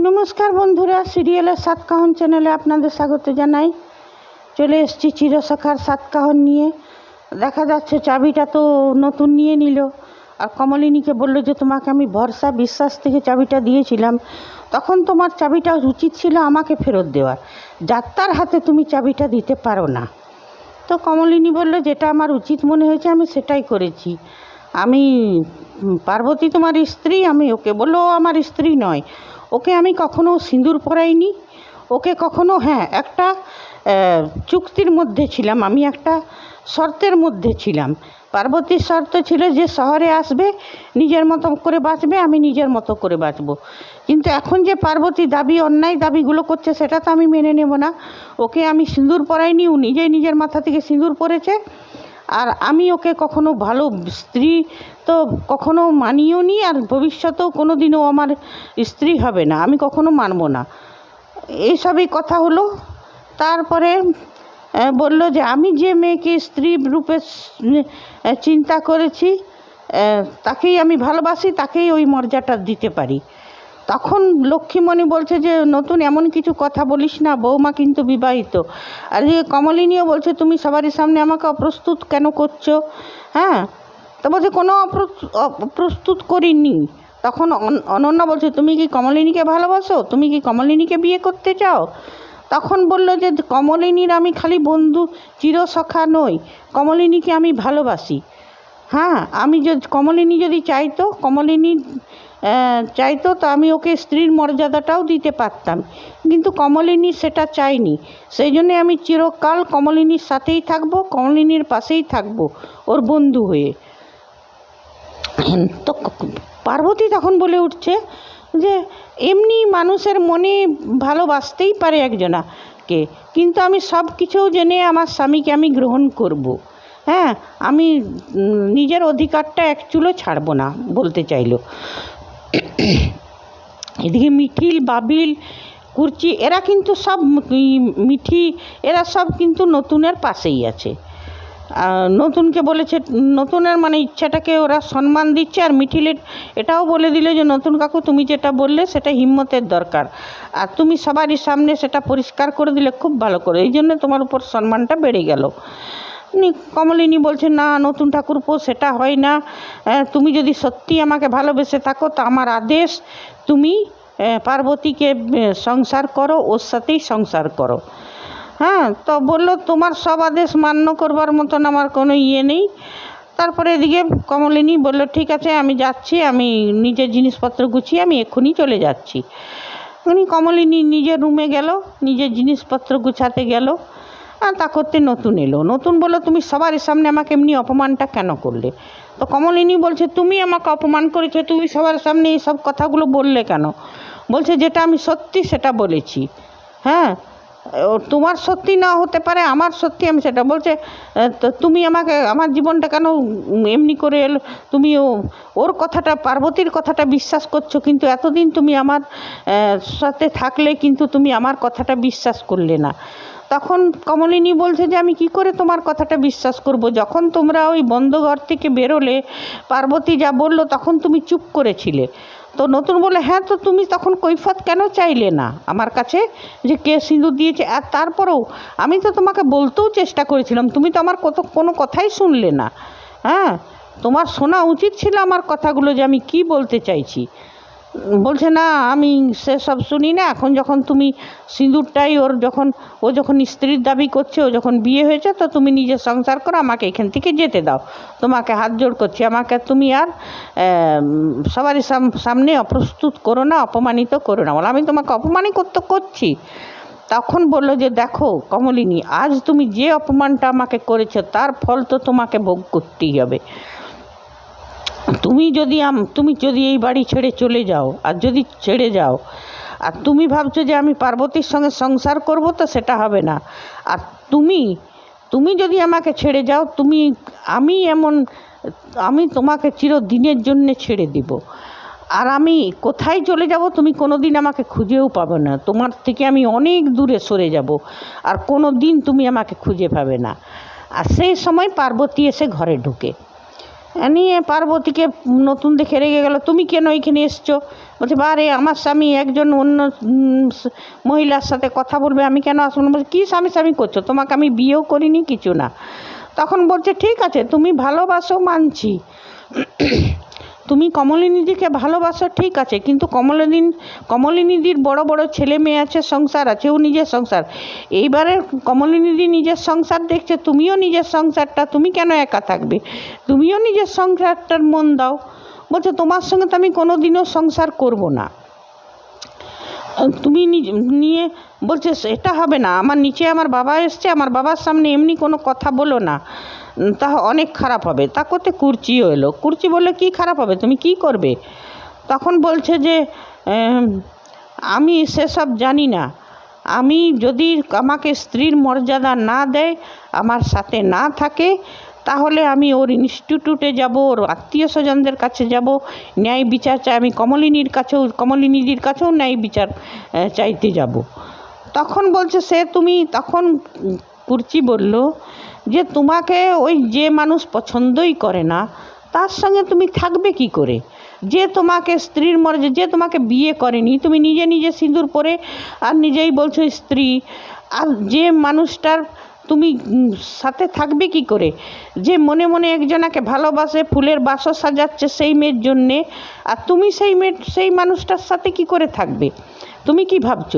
নমস্কার বন্ধুরা, সিরিয়ালের সাতকাহন চ্যানেলে আপনাদের স্বাগত জানাই। চলে এসেছি চিরশাখার সাতকাহন নিয়ে। দেখা যাচ্ছে চাবিটা তো নতুন নিয়ে নিল। আর কমলিনীকে বলল যে, তোমাকে আমি ভরসা, বিশ্বাস থেকে চাবিটা দিয়েছিলাম। তখন তোমার চাবিটা উচিত ছিল আমাকে ফেরত দেওয়ার। যাত্রার হাতে তুমি চাবিটা দিতে পারো না। তো কমলিনী বলল, যেটা আমার উচিত মনে হয়েছে, আমি সেটাই করেছি। আমি পার্বতী তোমার স্ত্রী, আমি ওকে বলল আমার স্ত্রী নয়। ওকে আমি কখনো সিঁদুর পরাইনি। ওকে কখনো হ্যাঁ একটা চুক্তির মধ্যে ছিলাম। আমি একটা শর্তের মধ্যে ছিলাম। পার্বতীর শর্ত ছিল যে শহরে আসবে, নিজের মতো করে বাঁচবে, আমি নিজের মতো করে বাঁচবো। কিন্তু এখন যে পার্বতী দাবি, অন্যায় দাবিগুলো করছে, সেটা তো আমি মেনে নেব না। ওকে আমি সিঁদুর পরাইনি, ও নিজেই নিজের মাথা থেকে সিঁদুর পরেছে। আর আমি ওকে কখনো ভালো স্ত্রী তো কখনো মানিও নি আর ভবিষ্যতেও কোনো দিনও আমার স্ত্রী হবে না, আমি কখনো মানবো না। এইসবই কথা হলো, তারপরে বলল যে আমি যে মেয়েকে স্ত্রী রূপে চিন্তা করেছি তাকেই আমি ভালোবাসি, তাকেই ওই মর্যাদা দিতে পারি। তখন লক্ষ্মীমণি বলছে যে, নতুন এমন কিছু কথা বলিস না, বৌমা কিন্তু বিবাহিত। আর যে কমলিনীও বলছে, তুমি সবারই সামনে আমাকে অপ্রস্তুত কেন করছ? হ্যাঁ? তো বলছে, কোনো অপ্রস্তুত করিনি। তখন অন- অনন্যা বলছে, তুমি কি কমলিনীকে ভালোবাসো? তুমি কি কমলিনীকে বিয়ে করতে চাও? তখন বলল যে, কমলিনীর আমি খালি বন্ধু, চিরসখা নই। কমলিনীকে আমি ভালোবাসি। হ্যাঁ? আমি যদি, কমলিনী যদি চাইতো কমলিনী চাইতো তো আমি ওকে স্ত্রীর মর্যাদাটাও দিতে পারতাম। কিন্তু কমলিনী সেটা চাইনি সেই জন্যে আমি চিরকাল কমলিনীর সাথেই থাকব, কমলিনীর পাশেই থাকব ওর বন্ধু হয়ে। তো পার্বতী তখন বলে উঠছে যে, এমনি মানুষের মনে ভালোবাসতেই পারে একজনাকে। কিন্তু আমি সব কিছু জেনে আমার স্বামীকে আমি গ্রহণ করব। হ্যাঁ আমি নিজের অধিকারটা এক চুলো ছাড়বো না, বলতে চাইলো। এদিকে মিঠিল বাবিল, কুরচি, এরা কিন্তু সব মিঠি, এরা সব কিন্তু নতুনের পাশেই আছে। নতুনকে বলেছে, নতুনের মানে ইচ্ছাটাকে ওরা সম্মান দিচ্ছে আর মিঠিলের এটাও বলে দিলে যে, নতুন কাকু, তুমি যেটা বললে সেটা হিম্মতের দরকার। আর তুমি সবারই সামনে সেটা পরিষ্কার করে দিলে খুব ভালো করে। এই জন্য তোমার উপর সম্মানটা বেড়ে গেল। কমলিনী বলছে না, নতুন ঠাকুরপো সেটা হয় না। তুমি যদি সত্যি আমাকে ভালোবেসে থাকো, তো আমার আদেশ, তুমি পার্বতীকে সংসার করো, ওর সাথেই সংসার করো। হ্যাঁ তো বলল, তোমার সব আদেশ মান্য করবার মতন আমার কোনো ইয়ে নেই। তারপরে এদিকে কমলিনী বলল, ঠিক আছে, আমি যাচ্ছি, আমি নিজের জিনিসপত্র গুছিয়ে, আমি এক্ষুনি চলে যাচ্ছি। উনি কমলিনী নিজের রুমে গেল, নিজের জিনিসপত্র গুছাতে গেল। তা করতে নতুন এলো। নতুন বলল, তুমি সবার সামনে আমাকে এমনি অপমানটা কেন করলে? তো কমলিনী বলছে, তুমি আমাকে অপমান করেছ, তুমি সবার সামনে এই সব কথাগুলো বললে কেন? বলছে, যেটা আমি সত্যি সেটা বলেছি। হ্যাঁ তোমার সত্যি না হতে পারে, আমার সত্যি আমি সেটা বলছে তো তুমি আমাকে, আমার জীবনটা কেন এমনি করে এলো? তুমি ওর কথাটা, পার্বতীর কথাটা বিশ্বাস করছ, কিন্তু এতদিন তুমি আমার সাথে থাকলে কিন্তু তুমি আমার কথাটা বিশ্বাস করলে না। তখন কমলিনী বলছে যে, আমি কি করে তোমার কথাটা বিশ্বাস করব? যখন তোমরা ওই বন্ধ ঘর থেকে বেরোলে, পার্বতী যা বলল, তখন তুমি চুপ করেছিলে। তো নতুন বলে হ্যাঁ তো তুমি তখন কৈফত কেন চাইলে না? আমার কাছে যে কে সিঁদুর দিয়েছে, আর তারপরেও আমি তো তোমাকে বলতেও চেষ্টা করেছিলাম, তুমি তো আমার কত, কোনো কথাই শুনলে না। হ্যাঁ তোমার শোনা উচিত ছিল আমার কথাগুলো যে আমি কি বলতে চাইছি। বলছে, না, আমি সেসব শুনি না। এখন যখন তুমি সিঁদুরটাই ওর যখন, ও যখন স্ত্রীর দাবি করছে, ও যখন বিয়ে হয়েছে, তো তুমি নিজের সংসার করো, আমাকে এখান থেকে যেতে দাও। তোমাকে হাত জোড় করছি। আমাকে তুমি আর সবারই সাম- সামনে অপ্রস্তুত করো না, অপমানিত করো না। বলে, আমি তোমাকে অপমানিত করতে করছি। তখন বলল যে, দেখো কমলিনী, আজ তুমি যে অপমানটা আমাকে করেছ, তার ফল তো তোমাকে ভোগ করতেই হবে। তুমি যদি তুমি যদি এই বাড়ি ছেড়ে চলে যাও, আর যদি ছেড়ে যাও, আর তুমি ভাবছ যে আমি পার্বতীর সঙ্গে সংসার করব তো সেটা হবে না। আর তুমি তুমি যদি আমাকে ছেড়ে যাও, তুমি, আমি এমন, আমি তোমাকে চিরদিনের জন্য ছেড়ে দিব। আর আমি কোথায় চলে যাব তুমি কোনো দিন আমাকে খুঁজেও পাবে না। তোমার থেকে আমি অনেক দূরে সরে যাব, আর কোনো দিন তুমি আমাকে খুঁজে পাবে না। আর সেই সময় পার্বতী এসে ঘরে ঢুকে। নিয়ে পার্বতীকে নতুন দেখে রেগে গেল, তুমি কেন এখানে এসছো? বলছে, বারে, আমার স্বামী একজন অন্য মহিলার সাথে কথা বলবে, আমি কেন আসব না? বলছি, কী স্বামী স্বামী করছ? তোমাকে আমি বিয়েও করিনি, কিছু না। তখন বলছে, ঠিক আছে, তুমি ভালোবাসো, মানছি। তুমি কমলিনীদিকে ভালোবাসো, ঠিক আছে, কিন্তু কমলিনী কমলিনীদির বড় বড় ছেলে মেয়ে আছে, সংসার আছে, ও নিজের সংসার। এইবারে কমলিনীদি নিজের সংসার দেখছে, তুমিও নিজের সংসারটা, তুমি কেন একা থাকবে? তুমিও নিজের সংসারটার মন দাও। বলছে, তোমার সঙ্গে তো আমি কোনো দিনও সংসার করব না। তুমি নিয়ে বলছে, এটা হবে না। আমার নিচে আমার বাবা এসছে, আমার বাবার সামনে এমনি কোনো কথা বলো না। তা অনেক খারাপ হবে। তা করতে কুর্চিও এলো। কুর্চি বললে, কি খারাপ হবে? তুমি কি করবে? তখন বলছে যে আমি সেসব জানি না। আমি যদি আমাকে স্ত্রীর মর্যাদা না দেয়, আমার সাথে না থাকে তাহলে আমি ওর ইনস্টিটিউটে যাব, ওর আত্মীয় স্বজনদের কাছে যাব। ন্যায় বিচার চাই, আমি কমলিনীর কাছেও কমলিনীদির কাছেও ন্যায় বিচার চাইতে যাব। তখন বলছে, সে তুমি তখন কুর্চি বলল, যে তোমাকে ওই যে মানুষ পছন্দই করে না, তার সঙ্গে তুমি থাকবে কি করে? যে তোমাকে স্ত্রীর মর্যাদা, যে তোমাকে বিয়ে করেনি, তুমি নিজে নিজে সিঁদুর পরে আর নিজেই বলছো স্ত্রী। আর যে মানুষটার তুমি সাথে থাকবে কি করে? যে মনে মনে একজনাকে ভালোবাসে, ফুলের বাসও সাজাচ্ছে সেই মেয়ের জন্যে, আর তুমি সেই মেয়ে সেই মানুষটার সাথে কি করে থাকবে? তুমি কি ভাবছ?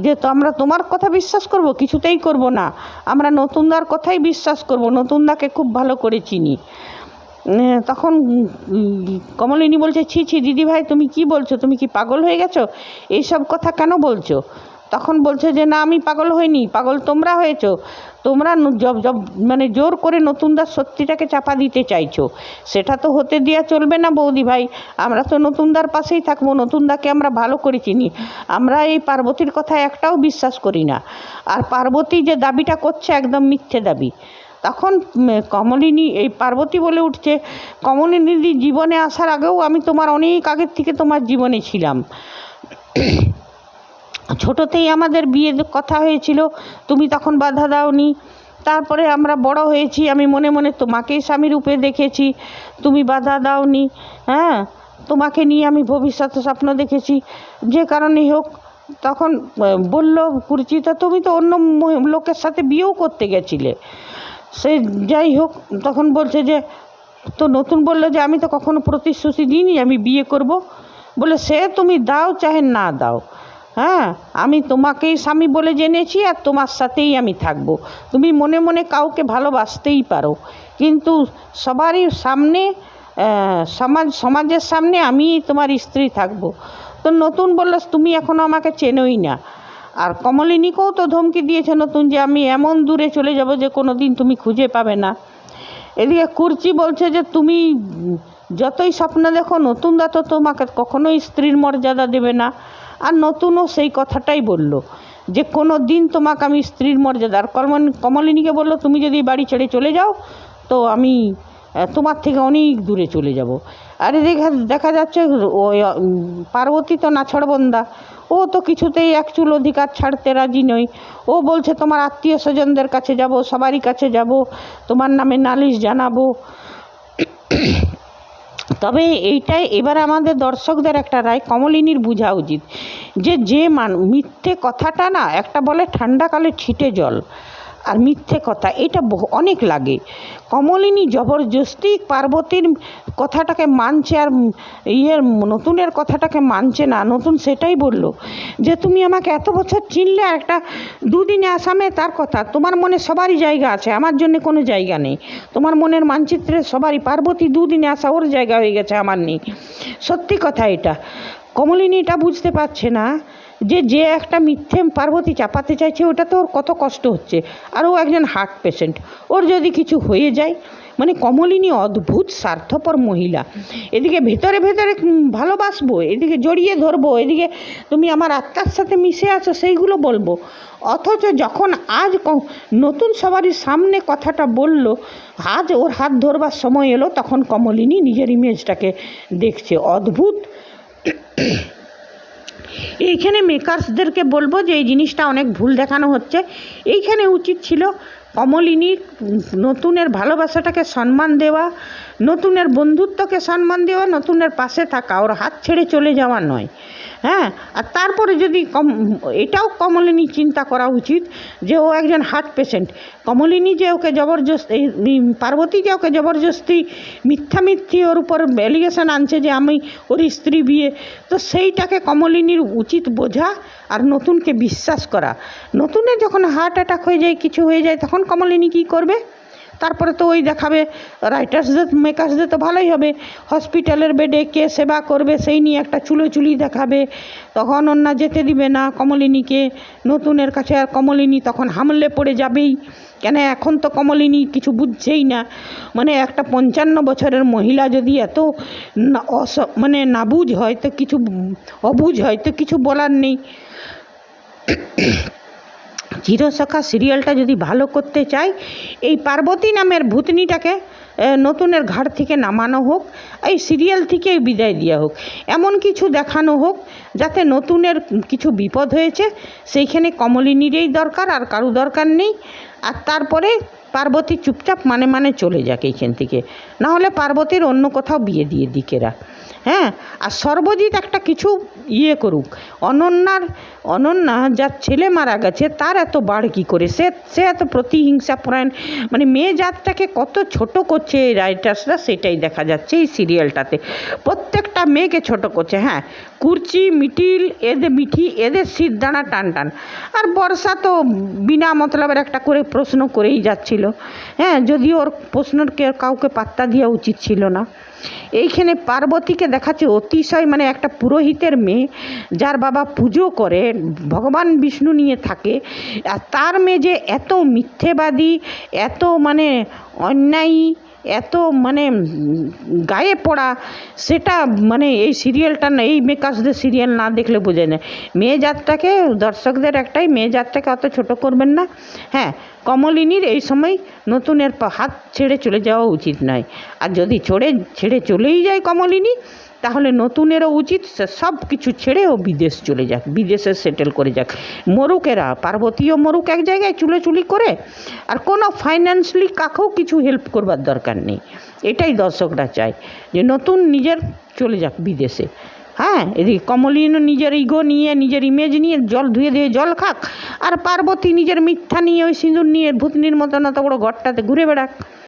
যে তো আমরা তোমার কথা বিশ্বাস করব, কিছুতেই করব না। আমরা নতুনদার কথাই বিশ্বাস করব, নতুনদাকে খুব ভালো করে চিনি। তখন কমলিনী বলছে, ছি ছি, দিদিভাই, তুমি কি বলছো? তুমি কি পাগল হয়ে গেছো? এইসব কথা কেন বলছো? তখন বলছে যে, না, আমি পাগল হইনি, পাগল তোমরা হয়েছো। তোমরা জব জব মানে জোর করে নতুনদার সত্যিটাকে চাপা দিতে চাইছো। সেটা তো হতে দেওয়া চলবে না বৌদি ভাই। আমরা তো নতুনদার পাশেই থাকব, নতুনদাকে আমরা ভালো করে চিনি। আমরা এই পার্বতীর কথা একটাও বিশ্বাস করি না। আর পার্বতী যে দাবিটা করছে একদম মিথ্যে দাবি। তখন কমলিনী, এই পার্বতী বলে উঠছে, কমলিনীদি জীবনে আসার আগেও আমি তোমার অনেক আগের থেকে তোমার জীবনে ছিলাম। ছোটোতেই আমাদের বিয়ে কথা হয়েছিল, তুমি তখন বাধা দাওনি। তারপরে আমরা বড় হয়েছি, আমি মনে মনে তোমাকেই স্বামী রূপে দেখেছি, তুমি বাধা দাওনি হ্যাঁ? তোমাকে নিয়ে আমি ভবিষ্যতে স্বপ্ন দেখেছি। যে কারণেই হোক, তখন বলল কুরচিতা, তুমি তো অন্য লোকের সাথে বিয়েও করতে গেছিলে। সে যাই হোক, তখন বলছে যে, তো নতুন বলল যে, আমি তো কখনো প্রতিশ্রুতি দিইনি, আমি বিয়ে করব। বলে, সে তুমি দাও, চাহে না দাও। হ্যাঁ আমি তোমাকেই স্বামী বলে জেনেছি আর তোমার সাথেই আমি থাকব। তুমি মনে মনে কাউকে ভালোবাসতেই পারো। কিন্তু সবারই সামনে সমাজ, সমাজের সামনে আমি তোমার স্ত্রী থাকব। তো নতুন বলল, তুমি এখনও আমাকে চেনোই না। আর কমলিনীকেও তো ধমকি দিয়েছে নতুন যে, আমি এমন দূরে চলে যাব যে কোনো দিন তুমি খুঁজে পাবে না। এদিকে কুর্চি বলছে যে, তুমি যতই স্বপ্ন দেখো নতুনদা তো তোমাকে কখনোই স্ত্রীর মর্যাদা দেবে না। আর নতুনও সেই কথাটাই বলল, যে কোনো দিন তোমাকে আমি স্ত্রীর মর্যাদা আর কমল কমলিনীকে বলল, তুমি যদি বাড়ি ছেড়ে চলে যাও, তো আমি তোমার থেকে অনেক দূরে চলে যাব। আর এদিকে দেখা যাচ্ছে ওই পার্বতী তো নাছড়বন্দা, ও তো কিছুতেই এক চুল অধিকার ছাড়তে রাজি নয়। ও বলছে, তোমার আত্মীয় স্বজনদের কাছে যাব, সবারই কাছে যাব, তোমার নামে নালিশ জানাব। তবে এইটাই এবার আমাদের দর্শকদের একটা রায়, কমলিনীর বোঝা উচিত। যে যে মান, মিথ্যে কথাটা না, একটা বলে ঠান্ডাকালে ছিটে জল। আর মিথ্যে কথা, এটা অনেক লাগে। কমলিনী জবরদস্তি পার্বতীর কথাটাকে মানছে আর ইয়ের, নতুনের কথাটাকে মানছে না। নতুন সেটাই বলল যে, তুমি আমাকে এত বছর চিনলে একটা দুদিনে আসামে তার কথা। তোমার মনে সবারই জায়গা আছে, আমার জন্য কোনো জায়গা নেই। তোমার মনের মানচিত্রে সবারই, পার্বতী দুদিনে আসা ওর জায়গা হয়ে গেছে আমার নেই। সত্যি কথা এটা। কমলিনী এটা বুঝতে পারছে না যে যে একটা মিথ্যে পার্বতী চাপাতে চাইছে, ওটা তো ওর কত কষ্ট হচ্ছে। আর ও একজন হার্ট পেশেন্ট ওর যদি কিছু হয়ে যায় মানে কমলিনী অদ্ভুত স্বার্থপর মহিলা। এদিকে ভেতরে ভেতরে ভালোবাসবো এদিকে জড়িয়ে ধরবো, এদিকে তুমি আমার আত্মার সাথে মিশে আছো, সেইগুলো বলব। অথচ যখন আজ নতুন সবারই সামনে কথাটা বলল, আজ ওর হাত ধরবার সময় এলো, তখন কমলিনী নিজের ইমেজটাকে দেখছে। অদ্ভুত এইখানে মেকার্সদেরকে বলব যে এই জিনিসটা অনেক ভুল দেখানো হচ্ছে। এইখানে উচিত ছিল কমলিনীর নতুনের ভালোবাসাটাকে সম্মান দেওয়া, নতুনের বন্ধুত্বকে সম্মান দেওয়া, নতুনের পাশে থাকা, ওর হাত ছেড়ে চলে যাওয়া নয়। হ্যাঁ? আর তারপরে যদি কম, এটাও কমলিনী চিন্তা করা উচিত যে ও একজন হার্ট পেশেন্ট কমলিনী যে ওকে জবরদস্তি পার্বতী যে ওকে জবরদস্তি মিথ্যা মিথ্যি ওর উপর অ্যালিগেশন আনছে যে আমি ওর স্ত্রী বিয়ে, তো সেইটাকে কমলিনীর উচিত বোঝা আর নতুনকে বিশ্বাস করা। নতুনের যখন হার্ট অ্যাটাক হয়ে যায়, কিছু হয়ে যায়, তখন কমলিনী কী করবে? তারপরে তো ওই দেখাবে রাইটার্সদের মেকার্সদের তো ভালোই হবে। হসপিটালের বেডে কে সেবা করবে, সেই নিয়ে একটা চুলোচুলি দেখাবে। তখন অন্যা যেতে দিবে না কমলিনীকে। নতুনের কাছে আর কমলিনী তখন হামলে পড়ে যাবেই। কেন এখন তো কমলিনী কিছু বুঝছেই না। মানে একটা পঞ্চান্ন বছরের মহিলা যদি এত অস মানে নাবুঝ হয়, তো কিছু অবুঝ হয়, তো কিছু বলার নেই। চিরসখা সিরিয়ালটা যদি ভালো করতে চাই, এই পার্বতী নামের ভূতনিটাকে নতুনের ঘাট থেকে নামানো হোক, এই সিরিয়াল থেকে বিদায় দেওয়া হোক। এমন কিছু দেখানো হোক যাতে নতুনের কিছু বিপদ হয়েছে, সেইখানে কমলিনীরই দরকার আর কারু দরকার নেই। আর তারপরে পার্বতী চুপচাপ মানে মানে চলে যাক এইখান থেকে। নাহলে পার্বতীর অন্য কোথাও বিয়ে দিয়ে দিকেরা হ্যাঁ? আর সর্বজিৎ একটা কিছু ইয়ে করুক। অনন্যার, অনন্যা যার ছেলে মারা গেছে, তার এত বাড় কী করে? সে সে এত প্রতিহিংসা পরায়ণ। মানে মেয়ে জাতটাকে কত ছোট করছে এই রাইটার্সরা সেটাই দেখা যাচ্ছে এই সিরিয়ালটাতে প্রত্যেকটা মেয়েকে ছোট করছে হ্যাঁ? কুর্চি, মিটিল এদের মিঠি, এদের সিদ্ধানা টান টান। আর বর্ষা তো বিনা মতলবের একটা করে প্রশ্ন করেই যাচ্ছিল। হ্যাঁ যদিও ওর প্রশ্নর কাউকে পাত্তা দেওয়া উচিত ছিল না। এইখানে পার্বতীকে দেখাচ্ছে অতিশয় মানে একটা পুরোহিতের মেয়ে, যার বাবা পুজো করে, ভগবান বিষ্ণু নিয়ে থাকে। আর তার মেয়ে যে এত মিথ্যেবাদী, এত মানে অন্যায়ী এত মানে গায়ে পড়া, সেটা মানে এই সিরিয়ালটা না, এই মেকার্সদের সিরিয়াল না দেখলে বোঝা যায় মেয়ে জাতটাকে, দর্শকদের একটাই, মেয়ে জাতটাকে অত ছোট করবেন না। হ্যাঁ কমলিনীর এই সময় নতুনের হাত ছেড়ে চলে যাওয়া উচিত নয়। আর যদি ছেড়ে ছেড়ে চলেই যায় কমলিনী তাহলে নতুনেরও উচিত সে সব কিছু ছেড়ে ও বিদেশ চলে যাক, বিদেশে সেটেল করে যাক। মরুকেরা, পার্বতীয় মরুক এক জায়গায় চুলোচুলি করে, আর কোনো ফাইন্যান্সলি কাকেও কিছু হেল্প করবার দরকার নেই। এটাই দর্শকরা চায়, যে নতুন নিজের চলে যাক বিদেশে। হ্যাঁ এদিকে কমলিনও নিজের ইগো নিয়ে, নিজের ইমেজ নিয়ে জল ধুয়ে ধুয়ে জল খাক, আর পার্বতী নিজের মিথ্যা নিয়ে, ওই সিঁদুর নিয়ে, ভূতনির মতন অত বড় ঘরটাতে ঘুরে বেড়াক।